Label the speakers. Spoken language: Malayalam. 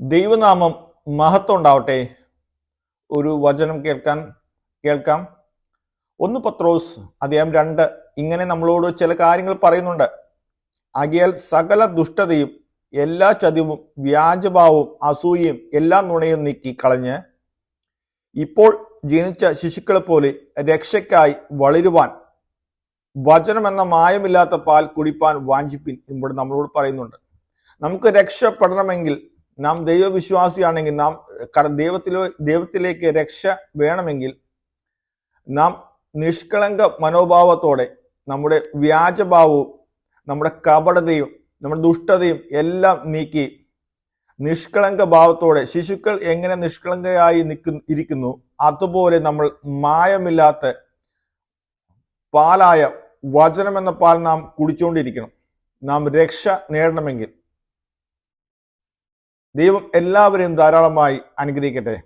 Speaker 1: ദൈവനാമം മഹത്വം ഉണ്ടാവട്ടെ? ഒരു വചനം കേൾക്കാൻ കേൾക്കാം. ഒന്ന് പത്രോസ് അദ്ദേഹം രണ്ട്. ഇങ്ങനെ നമ്മളോട് ചില കാര്യങ്ങൾ പറയുന്നുണ്ട്. ആകിയാൽ സകല ദുഷ്ടതയും എല്ലാ ചതിവും വ്യാജഭാവവും അസൂയയും എല്ലാ നുണയും നീക്കി കളഞ്ഞ് ഇപ്പോൾ ജനിച്ച ശിശുക്കളെ പോലെ രക്ഷയ്ക്കായി വളരുവാൻ വചനം എന്ന മായമില്ലാത്ത പാൽ കുടിപ്പാൻ വാഞ്ചിപ്പിൻ ഇവിടെ നമ്മളോട് പറയുന്നുണ്ട്. നമുക്ക് രക്ഷപ്പെടണമെങ്കിൽ നാം ദൈവവിശ്വാസിയാണെങ്കിൽ നാം ദൈവത്തിലോ ദൈവത്തിലേക്ക് രക്ഷ വേണമെങ്കിൽ നാം നിഷ്കളങ്ക മനോഭാവത്തോടെ നമ്മുടെ വ്യാജഭാവവും നമ്മുടെ കപടതയും നമ്മുടെ ദുഷ്ടതയും എല്ലാം നീക്കി നിഷ്കളങ്ക ഭാവത്തോടെ ശിശുക്കൾ എങ്ങനെ നിഷ്കളങ്കയായി നിൽക്കുന്നു ഇരിക്കുന്നു അതുപോലെ നമ്മൾ മായമില്ലാത്ത പാലായ വചനം എന്ന പാൽ നാം കുടിച്ചുകൊണ്ടിരിക്കണം. നാം രക്ഷ നേടണമെങ്കിൽ ദൈവം എല്ലാവരെയും ധാരാളമായി അനുഗ്രഹിക്കട്ടെ.